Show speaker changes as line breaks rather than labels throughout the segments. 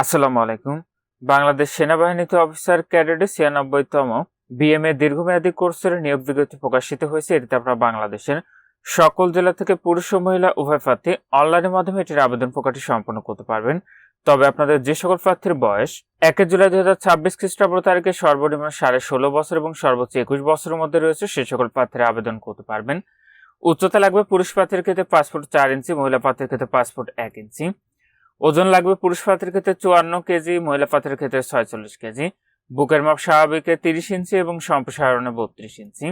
আসসালামু আলাইকুম। বাংলাদেশ সেনাবাহিনীতে অফিসার ক্যাডেটে ছিয়ানব্বইতম বিএমএ দীর্ঘমেয়াদী কোর্সের নিয়োগ বিজ্ঞপ্তি প্রকাশিত হয়েছে। এটিতে আপনারা বাংলাদেশের সকল জেলা থেকে পুরুষ ও মহিলা উভয় প্রার্থী অনলাইনের মাধ্যমে এটির আবেদন প্রকাশটি সম্পন্ন করতে পারবেন। তবে আপনাদের যে সকল প্রার্থীর বয়স, একে জুলাই দুই হাজার ছাব্বিশ খ্রিস্টাব্দ তারিখে সর্বনিম্ন সাড়ে ষোলো বছর এবং সর্বোচ্চ একুশ বছরের মধ্যে রয়েছে, সে সকল প্রার্থীরা আবেদন করতে পারবেন। উচ্চতা লাগবে পুরুষ প্রার্থীর ক্ষেত্রে পাসপোর্ট চার ইঞ্চি, মহিলা প্রার্থীর ক্ষেত্রে পাসপোর্ট এক ইঞ্চি। ওজন লাগবে পুরুষ পাত্রের ক্ষেত্রে চুয়ান্ন কেজি, মহিলা পাত্রের ক্ষেত্রে ছয়চল্লিশ কেজি। বুকের মাপ স্বাভাবিকে তিরিশ ইঞ্চি এবং সম্প্রসারণে বত্রিশ ইঞ্চি।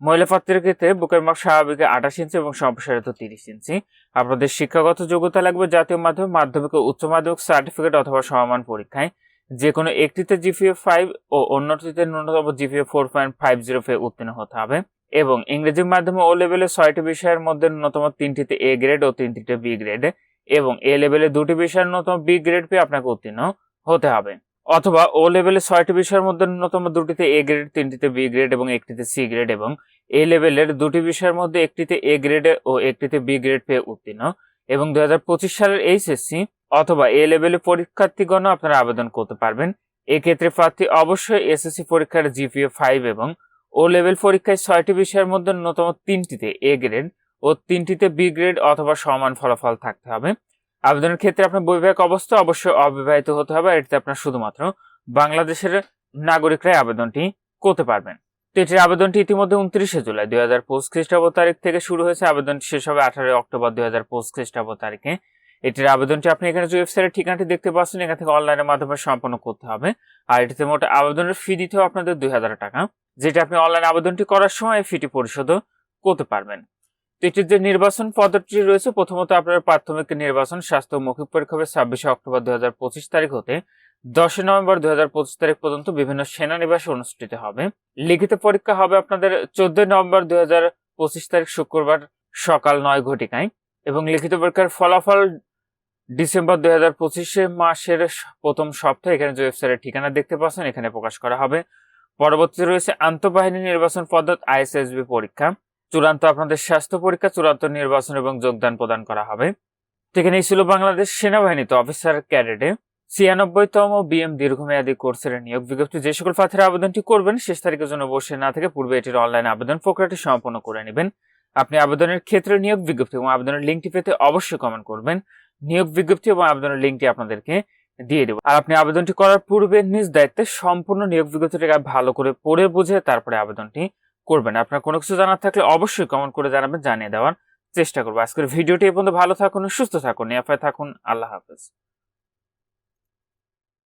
মহিলা পাত্রের ক্ষেত্রে বুকের মাপ স্বাভাবিকে আঠাশ ইঞ্চি এবং সম্প্রসারিত তিরিশ ইঞ্চি। আপনাদের শিক্ষাগত যোগ্যতা লাগবে জাতীয় মাধ্যমিক মাধ্যমিক ও উচ্চ মাধ্যমিক সার্টিফিকেট অথবা সমমান পরীক্ষায়। যে কোনো একটিতে জিপিএ ফাইভ ও অন্যটিতে ন্যূনতম GPA four point five zero ফে উত্তীর্ণ হতে হবে। এবং ইংরেজি মাধ্যমে ও লেভেলে ছয়টি বিষয়ের মধ্যে ন্যূনতম তিনটিতে এ গ্রেড ও তিনটিতে বি গ্রেড। এবং এ লেভেলে দুটি বিষয়ের ন্যূনতম বি গ্রেড পেয়ে আপনাকে উত্তীর্ণ হতে হবে। অথবা ও লেভেলে ছয়টি বিষয়ের মধ্যে ন্যূনতম দুটিতে এ গ্রেড তিনটিতে বি গ্রেড এবং একটিতে সি গ্রেড এবং এ লেভেলের দুটি বিষয়ের মধ্যে একটিতে এ গ্রেড ও একটিতে বি গ্রেড পেয়ে উত্তীর্ণ। এবং দুই হাজার পঁচিশ সালের এইচএসসি অথবা এ লেভেলের পরীক্ষার্থীগণও আপনারা আবেদন করতে পারবেন। এক্ষেত্রে প্রার্থী অবশ্যই এসএসসি পরীক্ষার জিপিএ ফাইভ এবং ও লেভেল পরীক্ষায় ছয়টি বিষয়ের মধ্যে ন্যূনতম তিনটিতে এ গ্রেড ও তিনটিতে বি গ্রেড অথবা সমান ফলাফল থাকতে হবে। আবেদনের ক্ষেত্রে আপনার বৈবাহিক অবস্থা অবশ্যই অবিবাহিত হতে হবে এটিতে আপনার শুধুমাত্র বাংলাদেশের নাগরিকরাই আবেদনটি করতে পারবেন। তো এটির আবেদনটি ইতিমধ্যে উনত্রিশে জুলাই দুই হাজার পঁচিশ খ্রিস্টাব্দ তারিখ থেকে শুরু হয়েছে। আবেদনটি শেষ হবে আঠারোই অক্টোবর দুই হাজার পঁচিশ খ্রিস্টাব্দ তারিখে। এটির আবেদনটি আপনি এখানে ওয়েবসাইটের ঠিকানাটি দেখতে পাচ্ছেন, এখান থেকে অনলাইনের মাধ্যমে সম্পন্ন করতে হবে। আর এটিতে মোট আবেদনের ফি দিতে হবে আপনাদের দুই হাজার টাকা, যেটা আপনি অনলাইন আবেদনটি করার সময় ফিটি পরিশোধও করতে পারবেন। এটির যে নির্বাচন পদ্ধতি রয়েছে, প্রথমত আপনার প্রাথমিক নির্বাচন, স্বাস্থ্য মৌখিক পরীক্ষা হবে ছাব্বিশে অক্টোবর দুই তারিখ হতে। দশই নভেম্বর দুই তারিখ পর্যন্ত বিভিন্ন সেনানিবাসে অনুষ্ঠিত হবে। লিখিত পরীক্ষা হবে আপনাদের চোদ্দই নভেম্বর দুই তারিখ শুক্রবার সকাল নয় ঘটিকায় এবং লিখিত পরীক্ষার ফলাফল ডিসেম্বর দুই হাজার পঁচিশে মাসের প্রথম সপ্তাহে এখানে যে ওয়েবসাইটের ঠিকানা দেখতে পাচ্ছেন, এখানে প্রকাশ করা হবে। পরবর্তীতে রয়েছে আন্তঃবাহিনী নির্বাচন পদ্ধতি, আইএসএসবি পরীক্ষা। চূড়ান্ত আপনাদের স্বাস্থ্য পরীক্ষা, চূড়ান্ত নির্বাচন এবং যোগদান প্রদান করা হবে। সেখানেই ছিল বাংলাদেশ সেনাবাহিনীতে অফিসার ক্যাডেটে। ছিয়ানব্বইতম বিএম দীর্ঘমেয়াদী কোর্সের নিয়োগ বিজ্ঞপ্তি। যে সকল প্রার্থীরা আবেদনটি করবেন, শেষ তারিখের জন্য বসে না থেকে পূর্বে এটির অনলাইন আবেদন প্রক্রিয়াটি সম্পন্ন করে নেবেন। আপনি আবেদনের ক্ষেত্রে নিয়োগ বিজ্ঞপ্তি এবং আবেদনের লিঙ্কটি পেতে অবশ্যই কমেন্ট করবেন। নিয়োগ বিজ্ঞপ্তি এবং আবেদনের লিঙ্কটি আপনাদেরকে দিয়ে দেবো। আর আপনি আবেদনটি করার পূর্বে নিজ দায়িত্বে সম্পূর্ণ নিয়োগ বিজ্ঞপ্তিটাকে ভালো করে পড়ে বুঝে তারপরে আবেদনটি করবেন। আপনার কোনো কিছু জানার থাকলে অবশ্যই কমেন্ট করে জানাবেন, জানিয়ে দেওয়ার চেষ্টা করব। আজকের ভিডিওটি এ পর্যন্ত। ভালো থাকুন, সুস্থ থাকুন, নিরাপদে থাকুন। আল্লাহ হাফেজ।